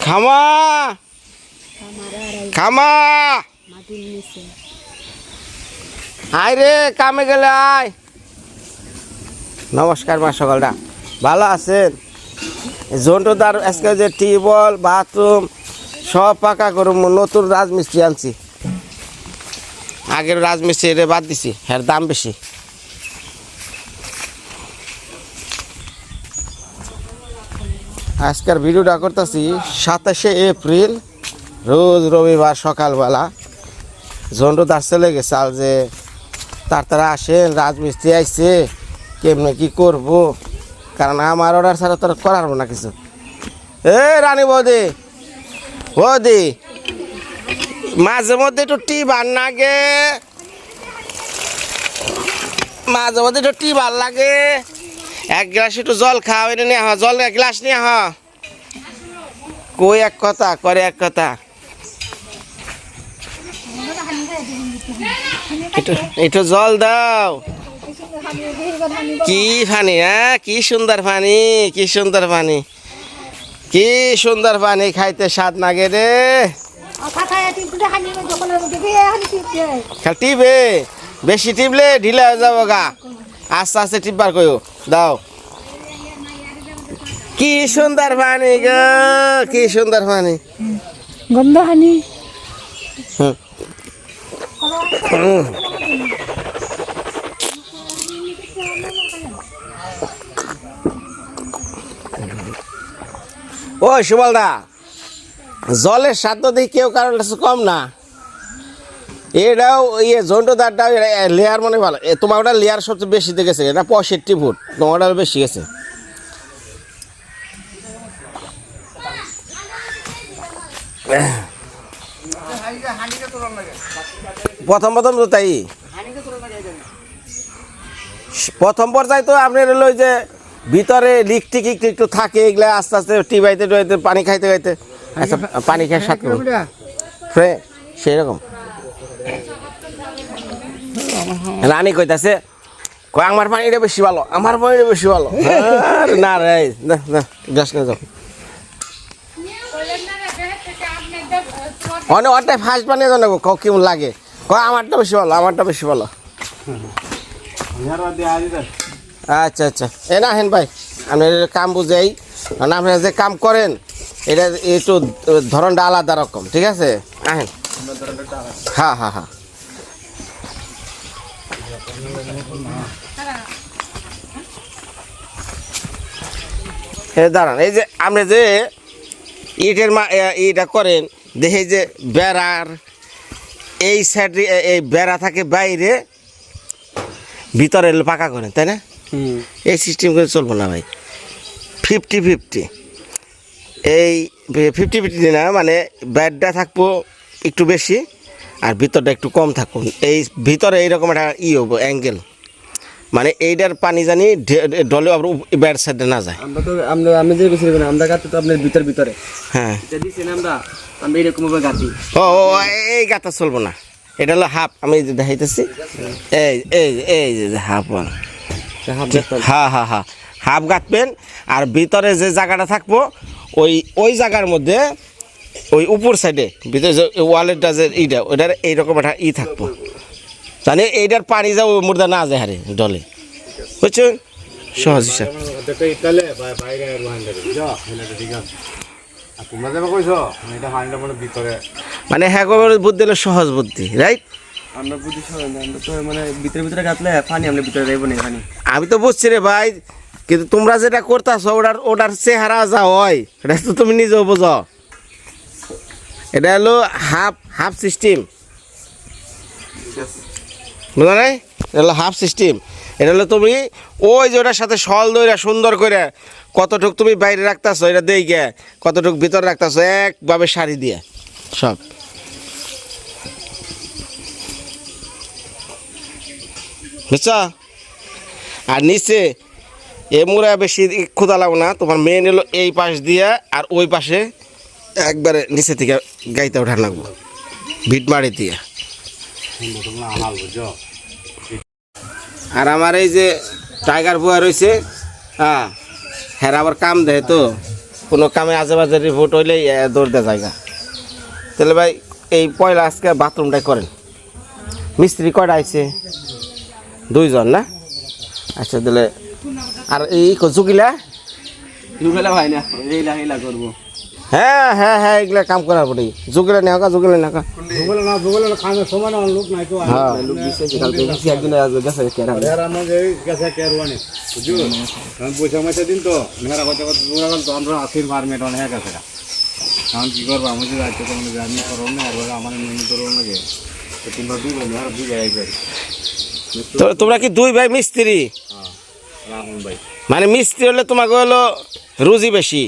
খামা! খামা! আয় রে কামে গেলে আয়। নমস্কার মা সকালটা। ভালো আছেন? জন্টুদার আজকে যে টিউবওয়েল, বাথরুম, সব পাকা করুম নতুন রাজমিস্ত্রি আনছি। আগের রাজমিস্ত্রি বাদ দিছি, এর দাম বেশি। আজকের ভিডিওটা করতেছি সাতাশে এপ্রিল, রোজ রবিবার সকালবেলা। জন্টুদার চলে গেছে, আল যে তার তারা আসেন, রাজমিস্ত্রি আইছে, কেমনে কি করব? কারণ আমার অর্ডার ছাড়া তো আর করার না কিছু। এ রানী বৌদি বৌদি, মাঝে মধ্যে একটু টি ভালো লাগে। মাঝে মধ্যে একটু টি ভালো লাগে। এক গ্লাস একটু জল খাও এনে নিয়ে আহ, জল এক গ্লাস নিয়ে আহ। কই এক কথা, করে এক কথা। একটু জল দাও। কি পানি হ্যাঁ? কি সুন্দর পানি কি সুন্দর পানি কি সুন্দর পানি খাইতে স্বাদ লাগে রে। টিপে বেশি টিপলে ঢিলা হয়ে যাব গা আস্তে আস্তে টিপবার কইও। দাও। কি সুন্দর পানি গো কি সুন্দর পানি। গন্ধ হানি। ও সুবলদা জলের স্বাদ দিয়ে কেউ কাছে কম না। এটাও ইয়ে জন্টুদারটাও লেয়ার মনে ভালো। তোমার ওটা লেয়ার সবচেয়ে বেশি দেখেছে এটা পঁয়ষট্টি ফুট। তোমার ওটা বেশি গেছে। প্রথম প্রথম তো তাই। প্রথম পর্যায়ে তো আপনার হলো যে ভিতরে লিকটিক একটু একটু থাকে এগুলো আস্তে আস্তে টিবাইতে টিবাইতে পানি খাইতে খাইতে। আচ্ছা পানি খাই সাত সেরকম রানী কইতাছে কয় আমার পানিটা বেশি ভালো, আমার পানিটা বেশি ভালো। না রে না না গ্লাস নিয়ে যাও। অনেক অনেক ফার্স্ট বানিয়ে জানো কও কেমন লাগে। কয় আমারটা বেশি ভালো, আমারটা বেশি ভালো। আচ্ছা আচ্ছা। এ না, হেন ভাই আপনি কাম বুঝাই কারণ আপনারা যে কাম করেন, এটা একটু ধরনটা আলাদা রকম, ঠিক আছে? আহেন। হ্যাঁ হ্যাঁ হ্যাঁ। হে দাঁড়ান এই যে আপনি যে ইটের মা ইটা করেন দেখে যে বেড়ার এই সাইড এই বেড়া থাকে বাইরে ভিতরে পাকা করেন তাই না? এই সিস্টেম করে চলবো না ভাই। ফিফটি ফিফটি এই ফিফটি ফিফটি না মানে ব্যাডটা থাকব একটু বেশি। আর ভিতরটা একটু কম থাকুন। এই ভিতরে এইরকম একটা ই হব অ্যাঙ্গেল মানে এইটার পানি জানি ডলে আবার ব্যাড সাইডে না যায়। আমরা তো আমরা আমি যে আমরা গাতে তো আপনার ভিতর ভিতরে। হ্যাঁ। দিচ্ছেন আমরা আমরা এরকম ভাবে গাতি। ও এই গাতা চলবো না। এটা হলো হাফ আমি যে দেখাইতেছি। এই এই এই যে হাফ হ্যাঁ হ্যাঁ হ্যাঁ। হাফ গাঁথবেন আর ভিতরে যে জায়গাটা থাকব ওই ওই জায়গার মধ্যে ওই উপর সাইডে ভিতরে যে ওয়ালেরটা যে ইটা ওইটার এইরকম একটা ই থাকব। জানি এইটার পানি যাও মুর্দা না যায় হারে ডলে বুঝছেন? সহজ হিসাব। মানে হ্যাঁ বুদ্ধি হলো সহজ বুদ্ধি রাইট আমরা বুঝি আমরা তো মানে ভিতরে ভিতরে গাতলে পানি আমরা ভিতরে যাইব না পানি আমি তো বুঝছি রে ভাই কিন্তু তোমরা যেটা করতেছো ওটার ওটার চেহারা যা হয় এটা তো তুমি নিজেও বোঝো। এটা হলো হাফ হাফ সিস্টেম। বুঝলো নাই? এটা হলো হাফ সিস্টেম। এটা হলো তুমি ওই যে ওটার সাথে সল দইরা সুন্দর করে কতটুক তুমি বাইরে রাখতেছো, এটা দেই গে কতটুক ভিতরে রাখতেছো, একভাবে শাড়ি দিয়ে, সব। বুঝছ? আর নিচে এ মুড়া বেশি ক্ষুদা লাগো না, তোমার মেন এলো এই পাশ দিয়ে আর ওই পাশে একবারে নিচে থেকে গাইতে ওঠা লাগবো। ভিট মারি দিয়ে। আর আমার এই যে টাইগার বুয়া রয়েছে হ্যাঁ হ্যাঁ আবার কাম দেয় তো। কোনো কামে আজে বাজে রিপোর্ট হইলেই দৌড় দেয় জায়গা। তাহলে ভাই, এই পয়লা আজকে বাথরুমটাই করেন। মিস্ত্রি কয়টা আইছে? দুইজন না? আচ্ছা তাহলে, আর এই জুগিলা দুবেলা ভাই না এইলা এইলা করব। হ্যাঁ হ্যাঁ হ্যাঁ এগুলা কাম করার পরে জুগিলা নেওয়া জুগিলা নেওয়া না ভূগোলে না খাওয়ানোর সময় না লোক নাই তো হ্যাঁ লোক দিছে কালকে দিছি একদিন গেছে কেরা এর আমাদের গেছে কেরওয়ানি। বুঝছ? কারণ পয়সা মাইসা দিন তো কথা কথা তো আমরা আসির মারমেট অনেক গেছে কারণ কি করব আমি যদি রাজ্য তো জানি করো না আর আমার মেনু ধরো না যে। তো তোমরা দুই আর দুই ভাই তো তোমরা কি দুই ভাই মিস্ত্রি? রাহুল ভাই। মানে মিস্ত্রি হলে তোমাকে হলো রুজি বেশি।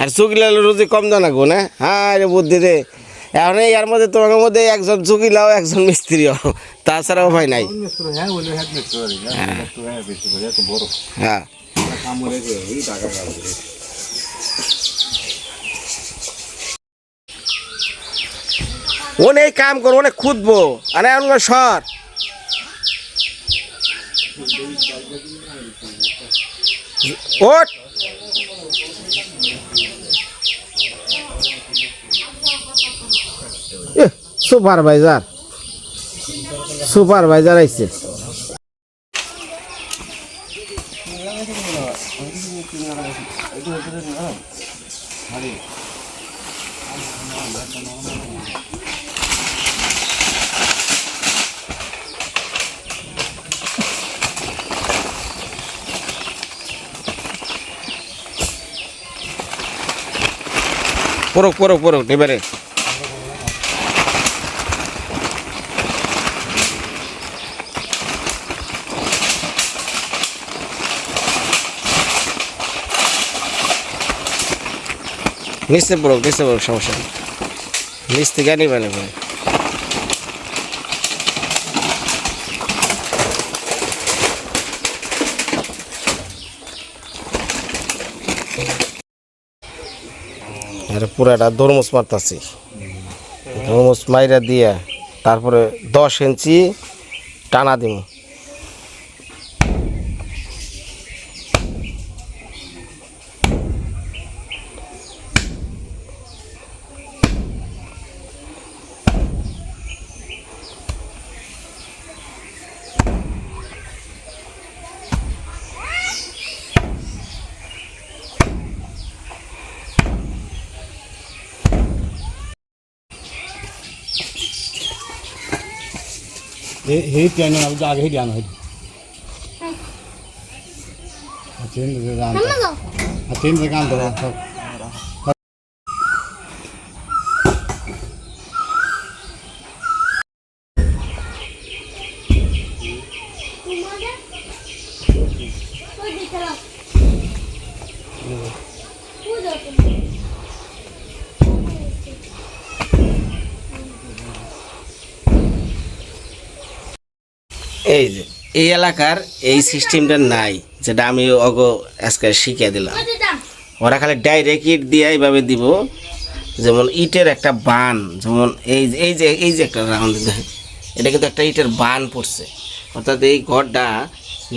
আর চুকিলা হলে রুজি কম দাও না গো না? হ্যাঁ রে বুদ্ধি রে। এখন এর মধ্যে তোমার মধ্যে একজন চুকিলাও একজন মিস্ত্রিও তাছাড়া উপায় নাই। হ্যাঁ হ্যাঁ মিস্ত্রি হ্যাঁ। হ্যাঁ অনেক কাম করব অনেক খুঁজবো আরে অন্য সর ওট সুপারভাইজার। সুপারভাইজার আইছে। পরক পরক পরক এবারে নিচে পড়ুক নিচে পড়ুক, সমস্যা নিচ থেকে নিবে নেবে আর পুরাটা ধর্মস মারতাছি। ধর্মস মাইরা দিয়া তারপরে দশ ইঞ্চি টানা দিব చేతి అని ఆగే ధ్యానం అది ఆ చేతి దాంతో ఆ చేతి దాంతో এলাকার এই সিস্টেমটা নাই, যেটা আমি অগ আজকে শিখিয়ে দিলাম। ওরা খালি ডাইরেক্ট ইট দিয়ে এইভাবে দিব, যেমন ইটের একটা বান, যেমন এই এই যে এই যে একটা রাউন্ড এটা কিন্তু একটা ইটের বান পড়ছে। অর্থাৎ এই ঘরটা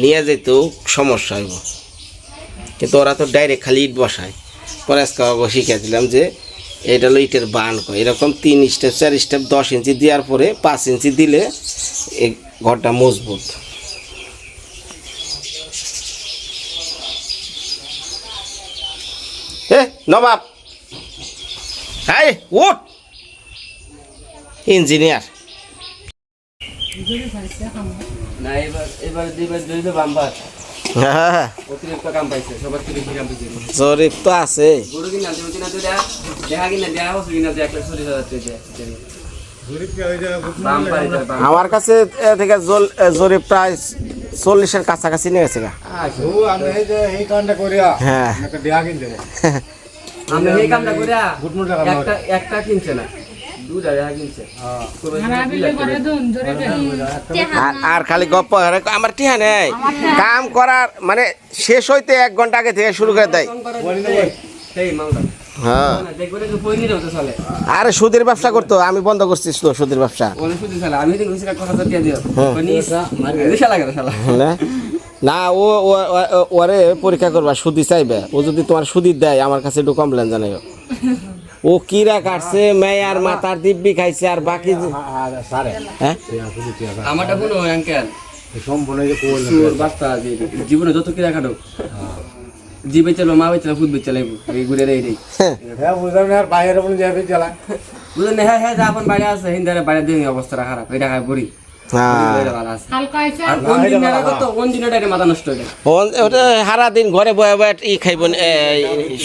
নিয়ে যেতেও সমস্যা হইব। কিন্তু ওরা তো ডাইরেক্ট খালি ইট বসায়। পরে আজকে অগ শিখিয়ে দিলাম যে এটা হলো ইটের বান কয়। এরকম তিন স্টেপ চার স্টেপ দশ ইঞ্চি দেওয়ার পরে পাঁচ ইঞ্চি দিলে এই ঘরটা মজবুত। এ নবাব। হাই উঠ। ইঞ্জিনিয়ার। হ্যাঁ। জরিপ তো আছে। আমার কাছে থেকে জরিপ প্রায় চল্লিশের কাছাকাছি নিয়ে গেছে হ্যাঁ। একটা দেয়া কিনতে আমরা এই কামটা করে গুটমুট টাকা একটা একটা কিনছে না দুটা দেখা কিনছে। আর আর খালি গপ্প আমার টিহা নেই। কাম করার মানে শেষ হইতে এক ঘণ্টা আগে থেকে শুরু করে দেয়। হ্যাঁ। আরে সুদের ব্যবসা করতো আমি বন্ধ করছি সুদের ব্যবসা। হ্যাঁ। লাগে না ও ওরে পরীক্ষা করবা সুদি চাইবে। ও যদি তোমার সুদি দেয় আমার কাছে একটু কমপ্লেন জানাই ও কিরা কাটছে মেয়ার মাথার দিব্যি খাইছে আর বাকি হ্যাঁ আমারটা শুনো আঙ্কেল সম্পূর্ণ জীবনে যত কিরা কাটো জি বেচলো মা বেচলো খুদ বেচলো এই ঘুরে রে রে হ্যাঁ। বুঝলাম না আর বাইরে বলে যাবে চালা বুঝলেন হ্যাঁ হ্যাঁ যা আপন বাড়ি আছে হিন্দারে বাড়ি দিয়ে অবস্থা খারাপ। এটা খায় বুড়ি হ্যাঁ। ভালো আছে। হালকা হয়েছে? আর কোন দিন না। তো কোন দিন এটা মাথা নষ্ট হয়ে যায়। ও- ওটা সারা দিন ঘরে বয়ে বয়ে ই খাইব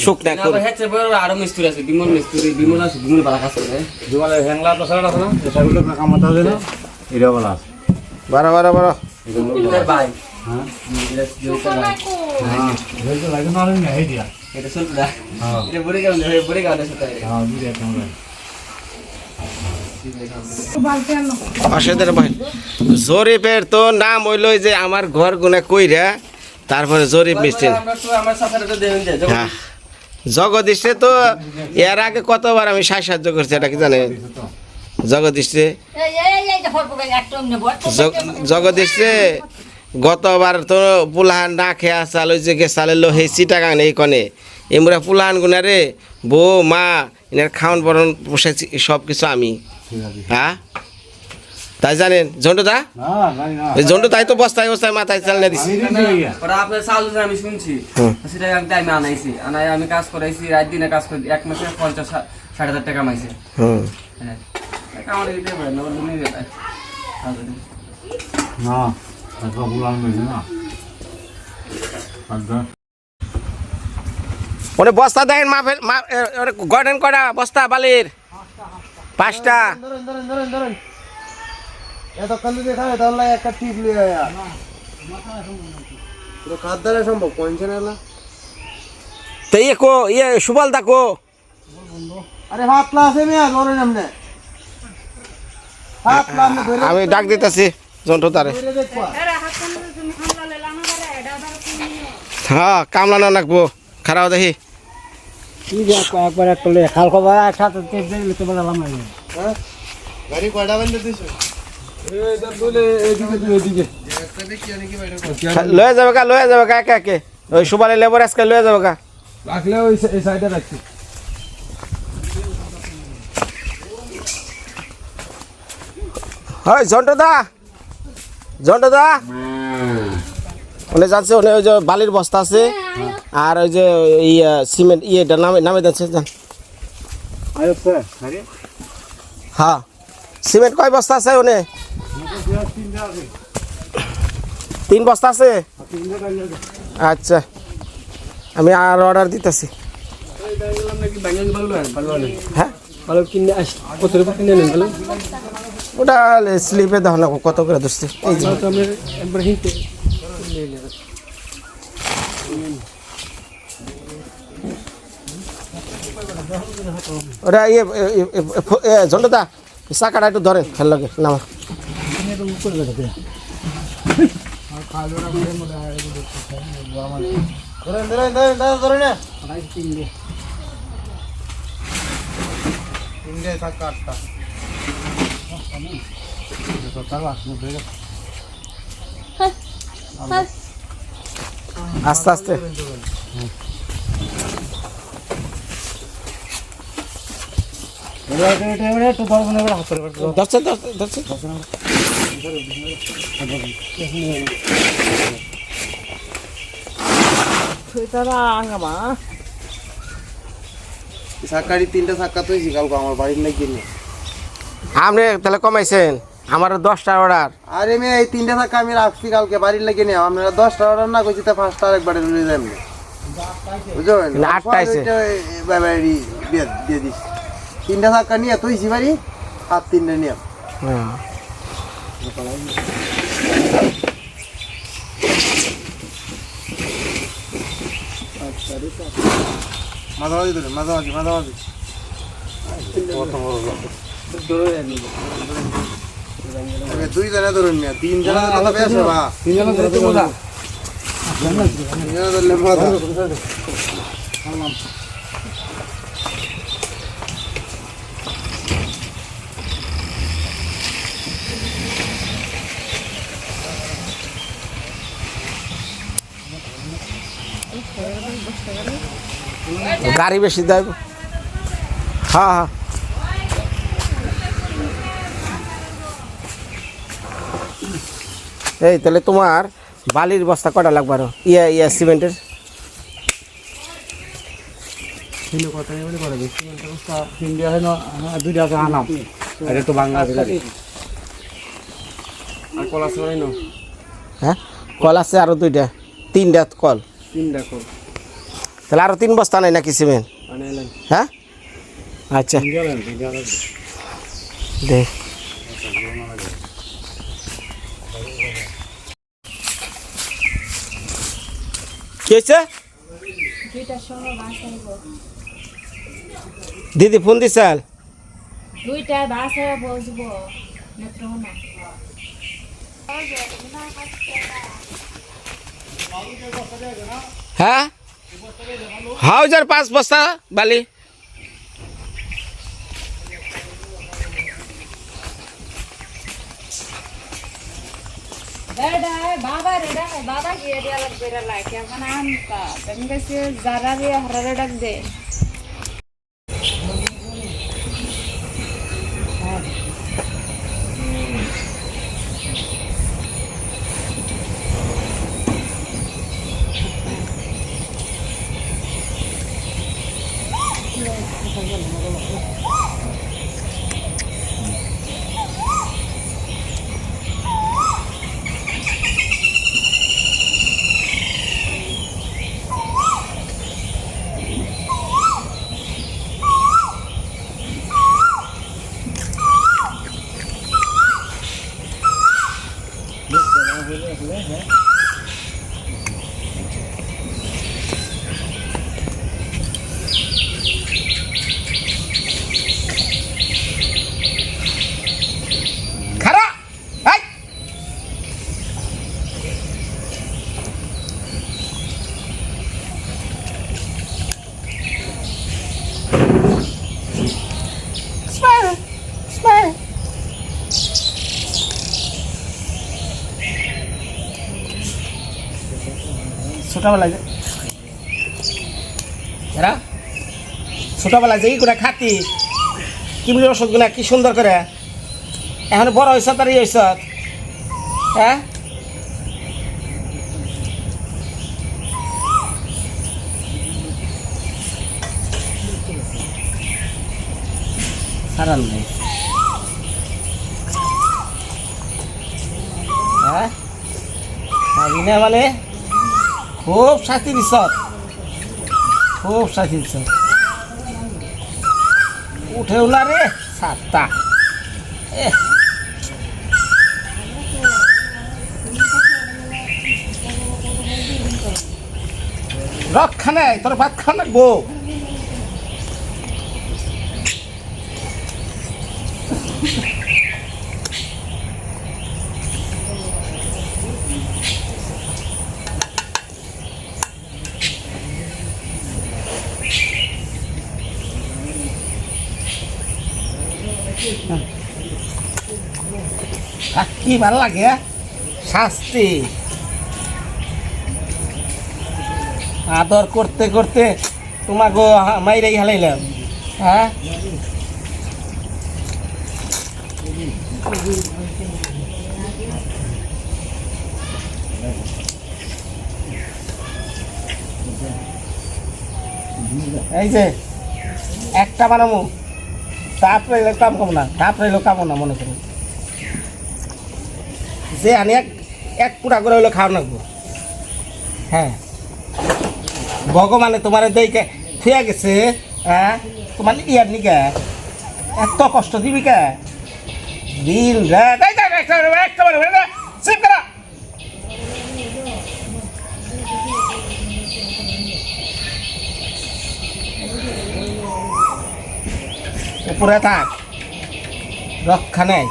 শুকনা না, করে। আবার আরও মিস্ত্রি আছে বিমল মিস্ত্রি বিমল আছে বিমল ভালো কাজ করে। জোয়ালে হ্যাংলা তো সারা আছে না সেগুলো কামাতে হবে এটা বলা আছে। বারো বারো বারো। হ্যাঁ। হ্যাঁ হ্যাঁ হ্যাঁ ভাই জরিপের তো নাম হইল যে আমার ঘর গুনে কইরা তারপরে জরিপ হ্যাঁ জগদীশে তো এর আগে কতবার আমি সাহায্য সাহায্য করছি এটা কি জানেন জগদীশে জগদীশে গতবার তো পুলাহান না খেয়া চাল ওই যে লো হে চিটাগাং এই কনে। এমরা পুলাহান গুনা রে বউ মা এনার খাওয়ান বরণ বসাইছি সব কিছু আমি। হ্যাঁ তাই জানেন? ঝন্টু দা? ঝন্টু তাই তো বস্তায় বস্তায় মাথায় চাল না দিছি। আপনার চাল আমি শুনছি। সেটা আমি আমি আনাইছি। আনাই আমি কাজ করাইছি রাত দিনে কাজ করে এক মাসে পঞ্চাশ ষাট হাজার টাকা কামাইছে হুম। হ্যাঁ। টাকা দিতে পারে না না। এটা বুলান মেছে না আচ্ছা ওনে বস্তা দেন মাপের গর্ডেন করা বস্তা বালির পাঁচটা ধরেন ধরেন ধরেন ধরেন এত কালু দেখাবে তাহলে একটা টিপ লিয়ে আয়া পুরো খাদ্যারে সম্ভব পয়সা না তো ইয়ে কো ইয়ে সুবল দা কো। আরে হাত আছে মিয়া হাত লা আমি ডাক দিতেছি। জন্টু তারে। হ্যাঁ কামলা না নাকবো। খারাপ দেখি। লয়ে যাবে কা লয়ে যাবে কা দা জন্টু দা ওনে যাচ্ছে ওনে ওই যে বালির বস্তা আছে, আর ওই যে ইয়ে সিমেন্ট ইয়েটা নামে নামে যাচ্ছে যান হ্যাঁ। সিমেন্ট কয় বস্তা আছে ওনে তিন বস্তা আছে? আচ্ছা। আমি আর অর্ডার দিতেছি। হ্যাঁ? ভালো কিনে আস কত কিনে নেন ভালো ওটা স্লিপে দেখো না কত করে ধরছে? এই যে। হিতে ওটা ইয়ে ঝন্ডদা চাকাটা একটু ধরেন খেল লাগে নামা। ধরেন ধরেন ধরেন দাদা ধরেন না তিনটে থাকা আটটা আস্তে আস্তে। ধরছে ধরছে সাকারি তিনটে সাক্কা তো হয়েছি কালকে আমার বাড়ির নাকি কিনে আপনি তাহলে কমাইছেন? আমার দশটা অর্ডার আরে মেয়ে এই তিনটে সাক্কা আমি রাখছি কালকে বাড়ির নাকি নিয়ে আপনারা দশটা অর্ডার না করছি তা পাঁচটা আরেকবারে রুলে যাবেন বুঝলেন আটটা আইছে। দিয়ে দিয়ে দিস। তিনটে সাক্কা নিয়ে তুইছি বাড়ি আর তিনটে নিয়ে হ্যাঁ। মাঝামাঝি ধরে মাঝামাঝি মাঝামাঝি। দুই জনে ধরুন না তিন হ্যাঁ, ধরলে বেশ বা তিন ধরলে মজা। তিন ধরলে মজা। গাড়ি বেশি দেব হ্যাঁ হ্যাঁ। এই তাহলে তোমার বালির বস্তা কটা লাগবে আরও? ইয়া ইয়া সিমেন্টের। না? হ্যাঁ? কল আছে আরও দুইটা। তিনটা কল। তিনটা কল। তাহলে আরও তিন বস্তা নাই নাকি সিমেন্ট? হ্যাঁ? আচ্ছা। দে। কি হয়েছে? দুইটার সময় বাস আইব দিদি ফোন দিছাল দুইটায় বাস বসবো হ্যাঁ? হাউজার পাঁচ বস্তা বালি। বাবা গিয়ে দিয়া লাগবে লাগে মানে আমকা তুমি কাছে যারা দিয়ে হারারে ডাক দে ছোটবেলায় এরা? ছোটবেলায় যে এইগুলা খাতি কিমলি ওষুধগুলা কি সুন্দর করে? এখন বড় হয়েছ তার হয়েছ হ্যাঁ? হ্যাঁ? মানে? খুব শাস্তি দিস খুব শাস্তি দিস উঠে উলা রে সাতটা। রক্ষা নেই তোর ভাত খাওয়া না আহ, কি ভালো লাগে? শাস্তি। আদর করতে করতে তোমাকে মাইরাই হালাইলাম। হ্যাঁ? এই যে, একটা বানাবো তাপ রইলে কাম কম না তাপ রইলেও কামো না, মনে করি। যে আনি এক এক পুরা করে হইল খাওয়া লাগবো। হ্যাঁ। ভগবানে তোমার দেখে থুয়া গেছে হ্যাঁ তোমার ইয়ার নিকে, এত কষ্ট দিবি কে? দিন উপরে থাক। রক্ষা নেই।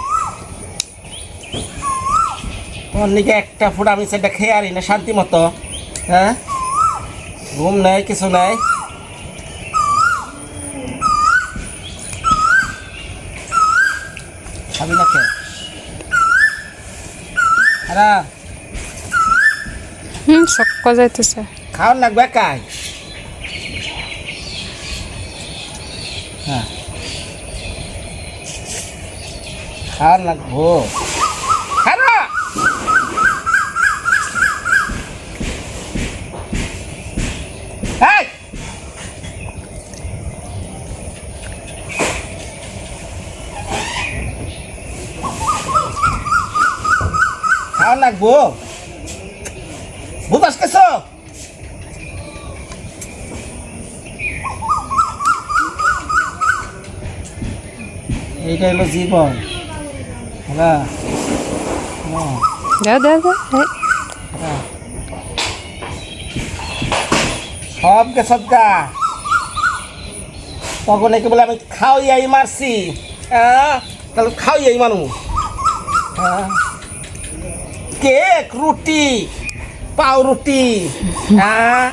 অন্যকে একটা ফুট আমি সেটা খেয়ে আরি না শান্তি মতো। হ্যাঁ? ঘুম নাই কিছু নাই। খাবি না খেয়ে আরা। হুম শক্ক যাইতেছে। খাওয়ার লাগবে কাই হ্যাঁ। খাওয়ার লাগবো। খাওয়া লাগবো। বুঝাস কেছো এইটা হলো জীবন। হ্যাঁ। দাও দাও সবকে সবকা তখন একে বলে আমি খাওয়াই মারছি। হ্যাঁ তাহলে খাওয়াই মানু হ্যাঁ। কেক, রুটি পাও রুটি হ্যাঁ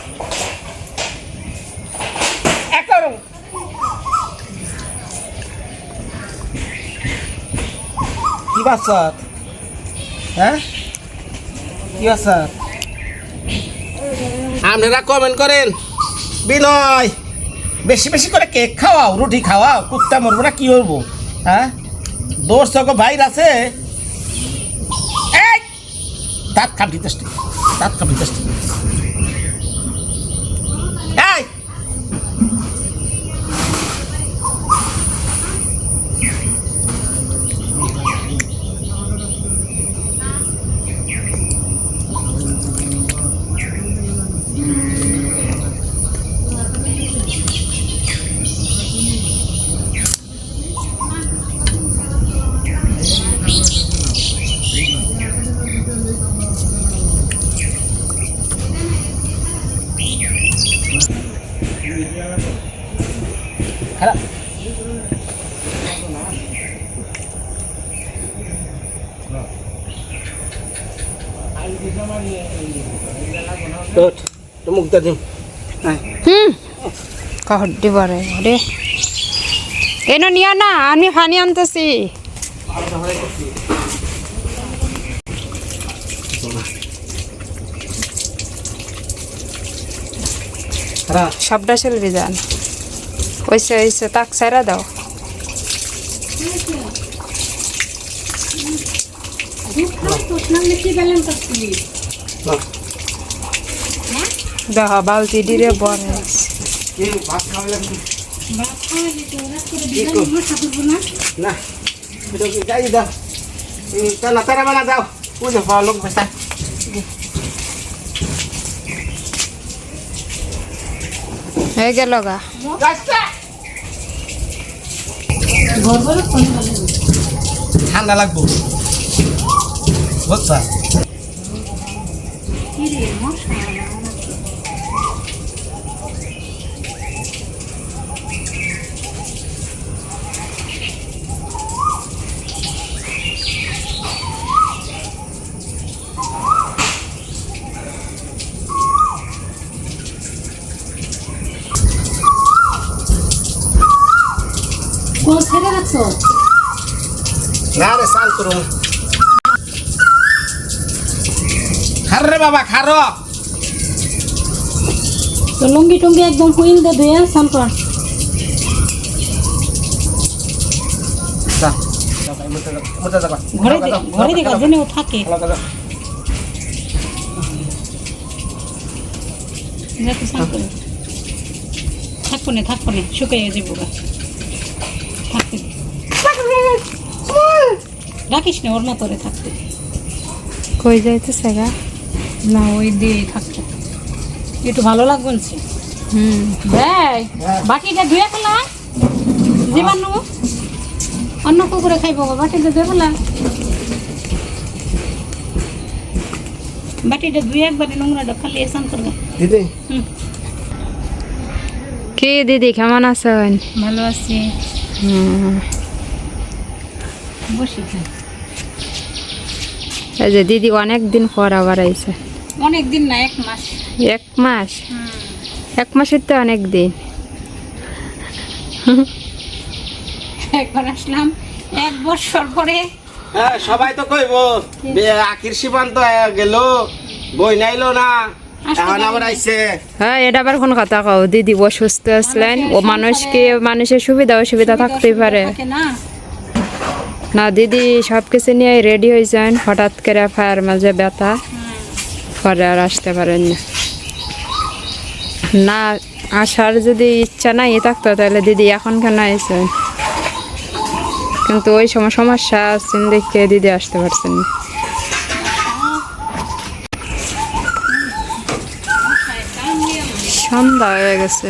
কি বাসত হ্যাঁ? কি বাসত আপনারা কমেন্ট করেন। বিনয়, বেশি বেশি করে কেক খাওয়াও, রুটি খাওয়াও, কুত্তা মরবো না, কি করব? হ্যাঁ? দোষ তো বাইর আছে। দাঁত খাবি তেষ্টি দাঁত খাবি তেষ্টি হুম। কহড্ডি বড়ে রে এনো নিয়া না আমি পানি আনতেছি। সবটা চলবি যান। ওইসে ওইসে তাক সারা দাও। দেখ বালতি দিলে বড় কি ভাত খাওয়া লাগবে না এটা কি যাই দাও? তা না তারা বানা হয়ে গেল গা। ঠান্ডা লাগবো। বুঝছা না রে সাল করুন খার রে বাবা খারো তো লুঙ্গি টুঙ্গি একদম হুইল দে ধুয়ে স্নান কর যা মোটা যাবা ঘরে দে ঘরে দে গার্জেনে ও থাকে যা তো স্নান করে থাকব না থাকব না শুকিয়ে যাব গা থাকতে দে। রাখিস না ওর না তোরে থাকতে। কই যাইতেছে গা? না ওই দিয়ে থাকতে একটু ভালো লাগবে হুম। দেয় বাটিটা ধুয়ে ফেলা জীবাণু অন্য কুকুরে খাইব বাটিটা ধুয়ে ফেলা বাটিটা ধুয়ে একবারে নোংরাটা খালি স্নান করবে। দিদি। কি দিদি কেমন আছেন? ভালো আছি। হুম। এই যে দিদি অনেক দিন পর আবার আইছে। অনেক দিন না এক মাস। এক মাস? এক মাসের তো অনেক দিন। একবার আসলাম এক বছর পরে। হ্যাঁ সবাই তো কইব আখির সীমান্ত গেল বই নাইলো না এখন আবার আইছে। হ্যাঁ এটা আবার কোন কথা কও? দিদি অসুস্থ আসলেন ও মানুষকে মানুষের সুবিধা অসুবিধা থাকতেই পারে। থাকে না, দিদি সব কিছু নিয়ে রেডি হয়েছেন। হঠাৎ করে ফায়ার মাঝে ব্যথা। পরে আর আসতে পারেন না। না, আসার যদি ইচ্ছা নাই থাকতো, তাহলে দিদি এখন কেন আইসেন কিন্তু ওই সময় সমস্যা আছেন দেখে দিদি আসতে পারছেন না। সন্ধ্যা হয়ে গেছে।